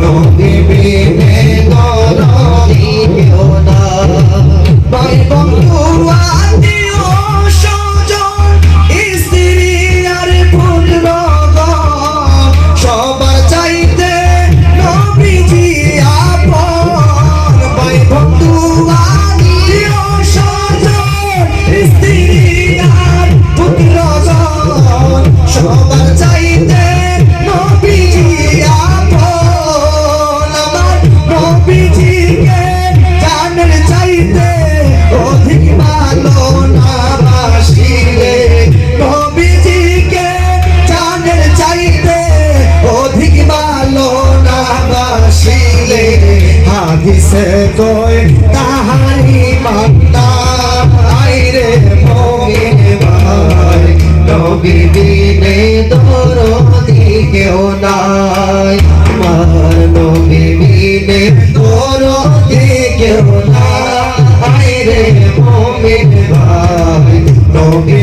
Lord, we আছে কই? তাহারি বান্দা আইরে মমিন ভাই নবী বিনে দরদি কেউ নাই। আমার নবী বিনে দরদি কেউ নাই। আইরে মমিন ভাই নবী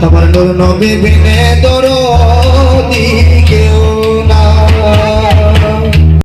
তোমার নূর নবী বিনে দরদি কেউ।